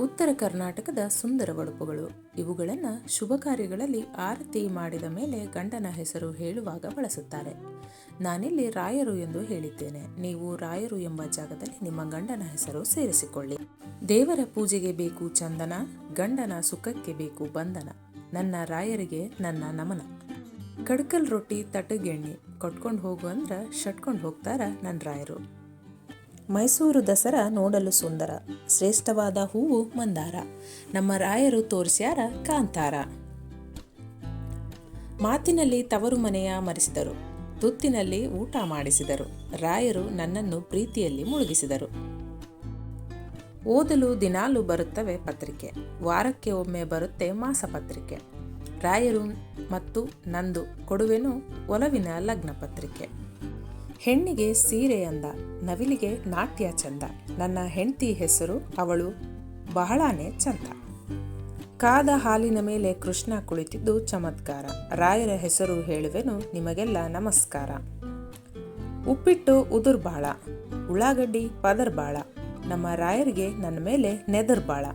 ಉತ್ತರ ಕರ್ನಾಟಕದ ಸುಂದರ ಒಡಪುಗಳು ಇವುಗಳನ್ನು ಶುಭ ಕಾರ್ಯಗಳಲ್ಲಿ ಆರತಿ ಮಾಡಿದ ಮೇಲೆ ಗಂಡನ ಹೆಸರು ಹೇಳುವಾಗ ಬಳಸುತ್ತಾರೆ. ನಾನಿಲ್ಲಿ ರಾಯರು ಎಂದು ಹೇಳಿದ್ದೇನೆ. ನೀವು ರಾಯರು ಎಂಬ ಜಾಗದಲ್ಲಿ ನಿಮ್ಮ ಗಂಡನ ಹೆಸರು ಸೇರಿಸಿಕೊಳ್ಳಿ. ದೇವರ ಪೂಜೆಗೆ ಬೇಕು ಚಂದನ, ಗಂಡನ ಸುಖಕ್ಕೆ ಬೇಕು ಬಂಧನ. ನನ್ನ ರಾಯರಿಗೆ ನನ್ನ ನಮನ. ಕಡ್ಕಲ್ ರೊಟ್ಟಿ ತಟಗೆಣ್ಣಿ ಕೊಟ್ಕೊಂಡು ಹೋಗು ಅಂದ್ರ ಶಟ್ಕೊಂಡು ಹೋಗ್ತಾರ ನನ್ನ ರಾಯರು. ಮೈಸೂರು ದಸರಾ ನೋಡಲು ಸುಂದರ. ಶ್ರೇಷ್ಠವಾದ ಹೂವು ಮಂದಾರ. ನಮ್ಮ ರಾಯರು ತೋರಿಸ್ಯಾರ ಕಾಂತಾರ. ಮಾತಿನಲ್ಲಿ ತವರು ಮನೆಯ ಮರೆಸಿದರು. ತುತ್ತಿನಲ್ಲಿ ಊಟ ಮಾಡಿಸಿದರು. ರಾಯರು ನನ್ನನ್ನು ಪ್ರೀತಿಯಲ್ಲಿ ಮುಳುಗಿಸಿದರು. ಓದಲು ದಿನಾಲು ಬರುತ್ತವೆ ಪತ್ರಿಕೆ. ವಾರಕ್ಕೆ ಒಮ್ಮೆ ಬರುತ್ತೆ ಮಾಸಪತ್ರಿಕೆ ರಾಯರು ಮತ್ತು ನಂದು ಕೊಡುವೆನು ಒಲವಿನ ಲಗ್ನ ಪತ್ರಿಕೆ. ಹೆಣ್ಣಿಗೆ ಸೀರೆ ಅಂದ, ನವಿಲಿಗೆ ನಾಟ್ಯ ಚಂದ. ನನ್ನ ಹೆಂಡತಿ ಹೆಸರು ಅವಳು ಬಹಳಾನೇ ಚಂದ. ಕಾದ ಹಾಲಿನ ಮೇಲೆ ಕೃಷ್ಣ ಕುಳಿತಿದ್ದು ಚಮತ್ಕಾರ. ರಾಯರ ಹೆಸರು ಹೇಳುವೆನು, ನಿಮಗೆಲ್ಲ ನಮಸ್ಕಾರ. ಉಪ್ಪಿಟ್ಟು ಉದುರ್ಬಾಳ, ಉಳ್ಳಾಗಡ್ಡಿ ಪದರ್ಬಾಳ. ನಮ್ಮ ರಾಯರಿಗೆ ನನ್ನ ಮೇಲೆ ನೆದರ್ಬಾಳ.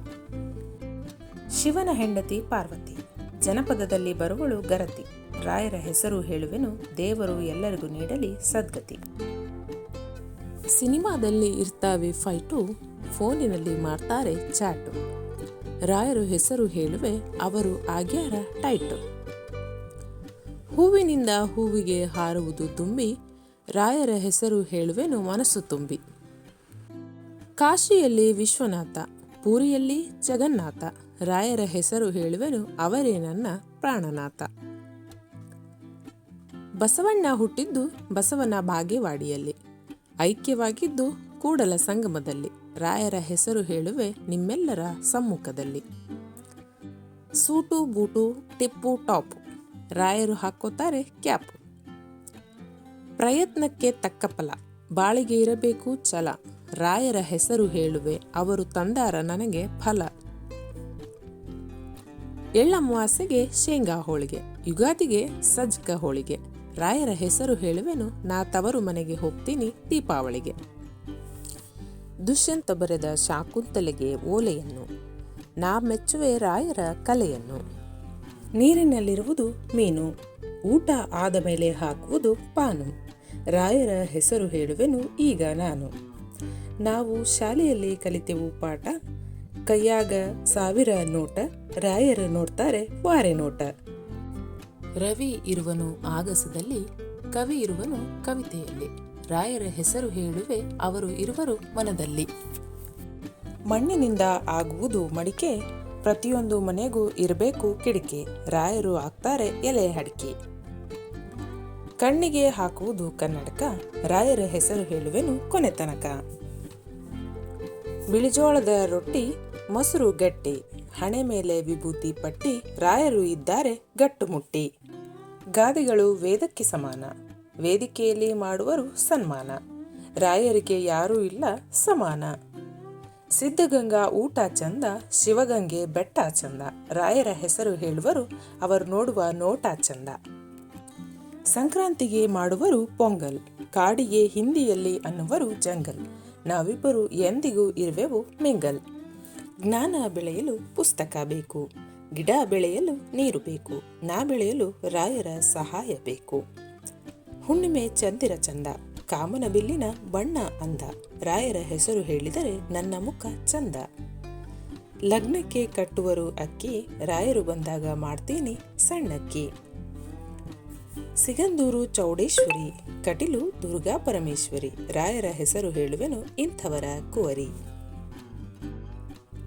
ಶಿವನ ಹೆಂಡತಿ ಪಾರ್ವತಿ. ಜನಪದದಲ್ಲಿ ಬರುವಳು ಗರತಿ. ರಾಯರ ಹೆಸರು ಹೇಳುವೆನು, ದೇವರು ಎಲ್ಲರಿಗೂ ನೀಡಲಿ ಸದ್ಗತಿ. ಸಿನಿಮಾದಲ್ಲಿ ಇರ್ತಾವೆ ಫೈಟು, ಫೋನಿನಲ್ಲಿ ಮಾಡ್ತಾರೆ ಚಾಟು. ರಾಯರು ಹೆಸರು ಹೇಳುವೆ, ಅವರು ಆಗ್ಯಾರ ಟೈಟು. ಹೂವಿನಿಂದ ಹೂವಿಗೆ ಹಾರುವುದು ತುಂಬಿ, ರಾಯರ ಹೆಸರು ಹೇಳುವೆನು ಮನಸ್ಸು ತುಂಬಿ. ಕಾಶಿಯಲ್ಲಿ ವಿಶ್ವನಾಥ, ಪೂರಿಯಲ್ಲಿ ಜಗನ್ನಾಥ, ರಾಯರ ಹೆಸರು ಹೇಳುವೆನು ಅವರೇ ನನ್ನ ಪ್ರಾಣನಾಥ. ಬಸವಣ್ಣ ಹುಟ್ಟಿದ್ದು ಬಸವನ ಬಾಗೇವಾಡಿಯಲ್ಲಿ. ಐಕ್ಯವಾಗಿದ್ದು ಕೂಡಲ ಸಂಗಮದಲ್ಲಿ. ರಾಯರ ಹೆಸರು ಹೇಳುವೆ ನಿಮ್ಮೆಲ್ಲರ ಸಮ್ಮುಖದಲ್ಲಿ. Suit, boot, tip, top. ರಾಯರು ಹಾಕೋತಾರೆ ಕ್ಯಾಪ್. ಪ್ರಯತ್ನಕ್ಕೆ ತಕ್ಕ ಫಲ. ಬಾಳಿಗೆ ಇರಬೇಕು ಛಲ. ರಾಯರ ಹೆಸರು ಹೇಳುವೆ ಅವರು ತಂದಾರ ನನಗೆ ಫಲ. ಎಳ್ಳಮಾಸೆಗೆ ಶೇಂಗಾ ಹೋಳಿಗೆ. ಯುಗಾದಿಗೆ ಸಜ್ಜಕ ಹೋಳಿಗೆ. ರಾಯರ ಹೆಸರು ಹೇಳುವೆನು, ನಾ ತವರು ಮನೆಗೆ ಹೋಗ್ತೀನಿ ದೀಪಾವಳಿಗೆ. ದುಷ್ಯಂತ ಬರೆದ ಶಾಕುಂತಲೆಗೆ ಓಲೆಯನ್ನು, ನಾ ಮೆಚ್ಚುವೆ ರಾಯರ ಕಲೆಯನ್ನು. ನೀರಿನಲ್ಲಿರುವುದು ಮೀನು, ಊಟ ಆದ ಮೇಲೆ ಹಾಕುವುದು ಪಾನು. ರಾಯರ ಹೆಸರು ಹೇಳುವೆನು, ಈಗ ನಾನು. ನಾವು ಶಾಲೆಯಲ್ಲಿ ಕಲಿತೆವು ಪಾಠ, ಕೈಯಾಗ ಸಾವಿರ ನೋಟ, ರಾಯರು ನೋಡ್ತಾರೆ, ವಾರೆ ನೋಟ. ರವಿ ಇರುವನು ಆಗಸದಲ್ಲಿ, ಕವಿ ಇರುವನು ಕವಿತೆಯಲ್ಲಿ. ರಾಯರ ಹೆಸರು ಹೇಳುವೆ, ಅವರು ಇರುವರು ಮನದಲ್ಲಿ. ಮಣ್ಣಿನಿಂದ ಆಗುವುದು ಮಡಿಕೆ, ಪ್ರತಿಯೊಂದು ಮನೆಗೂ ಇರಬೇಕು ಕಿಡಿಕೆ ರಾಯರು ಆಗ್ತಾರೆ ಎಲೆ ಅಡಿಕೆ. ಕಣ್ಣಿಗೆ ಹಾಕುವುದು ಕನ್ನಡಕ, ರಾಯರ ಹೆಸರು ಹೇಳುವೆನು ಕೊನೆ ತನಕ. ಬಿಳಿಜೋಳದ ರೊಟ್ಟಿ, ಮೊಸರು ಗಟ್ಟಿ, ಹಣೆ ಮೇಲೆ ವಿಭೂತಿ ಪಟ್ಟಿ, ರಾಯರು ಇದ್ದಾರೆ ಗಟ್ಟು ಮುಟ್ಟಿ. ಗಾದೆಗಳು ವೇದಕ್ಕೆ ಸಮಾನ. ವೇದಿಕೆಯಲ್ಲಿ ಮಾಡುವರು ಸನ್ಮಾನ. ರಾಯರಿಗೆ ಯಾರೂ ಇಲ್ಲ ಸಮಾನ. ಸಿದ್ಧಗಂಗಾ ಊಟ ಚಂದ, ಶಿವಗಂಗೆ ಬೆಟ್ಟ ಚಂದ. ರಾಯರ ಹೆಸರು ಹೇಳುವರು, ಅವರು ನೋಡುವ ನೋಟ ಚಂದ. ಸಂಕ್ರಾಂತಿಗೆ ಮಾಡುವರು ಪೊಂಗಲ್, ಕಾಡಿಗೆ ಹಿಂದಿಯಲ್ಲಿ ಅನ್ನುವರು ಜಂಗಲ್. ನಾವಿಬ್ಬರು ಎಂದಿಗೂ ಇರುವೆವು ಮಿಂಗಲ್. ಜ್ಞಾನ ಬೆಳೆಯಲು ಪುಸ್ತಕ ಬೇಕು. ಗಿಡ ಬೆಳೆಯಲು ನೀರು ಬೇಕು, ನಾ ಬೆಳೆಯಲು ರಾಯರ ಸಹಾಯ ಬೇಕು. ಹುಣ್ಣಿಮೆ ಚಂದಿರ ಚಂದ, ಕಾಮನ ಬಿಲ್ಲಿನ ಬಣ್ಣ ಅಂದ. ರಾಯರ ಹೆಸರು ಹೇಳಿದರೆ ನನ್ನ ಮುಖ ಚಂದ. ಲಗ್ನಕ್ಕೆ ಕಟ್ಟುವರು ಅಕ್ಕಿ, ರಾಯರು ಬಂದಾಗ ಮಾಡ್ತೀನಿ ಸಣ್ಣಕ್ಕಿ. ಸಿಗಂದೂರು ಚೌಡೇಶ್ವರಿ, ಕಟಿಲು ದುರ್ಗಾ ಪರಮೇಶ್ವರಿ, ರಾಯರ ಹೆಸರು ಹೇಳುವೆನು ಇಂಥವರ ಕುವರಿ.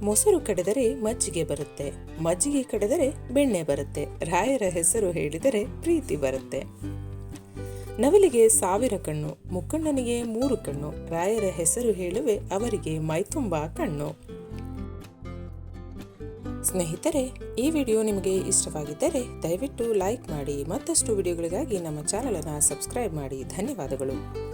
ಮೊಸರು ಕಡೆದರೆ ಮಜ್ಜಿಗೆ ಬರುತ್ತೆ, ಮಜ್ಜಿಗೆ ಕಡೆದರೆ ಬೆಣ್ಣೆ ಬರುತ್ತೆ, ರಾಯರ ಹೆಸರು ಹೇಳಿದರೆ ಪ್ರೀತಿ ಬರುತ್ತೆ. ನವಿಲಿಗೆ ಸಾವಿರ ಕಣ್ಣು, ಮುಕ್ಕಣ್ಣನಿಗೆ ಮೂರು ಕಣ್ಣು, ರಾಯರ ಹೆಸರು ಹೇಳುವೆ ಅವರಿಗೆ ಮೈತುಂಬ ಕಣ್ಣು. ಸ್ನೇಹಿತರೆ, ಈ ವಿಡಿಯೋ ನಿಮಗೆ ಇಷ್ಟವಾಗಿದ್ದರೆ ದಯವಿಟ್ಟು ಲೈಕ್ ಮಾಡಿ, ಮತ್ತಷ್ಟು ವಿಡಿಯೋಗಳಿಗಾಗಿ ನಮ್ಮ ಚಾನಲನ್ನು ಸಬ್ಸ್ಕ್ರೈಬ್ ಮಾಡಿ. ಧನ್ಯವಾದಗಳು.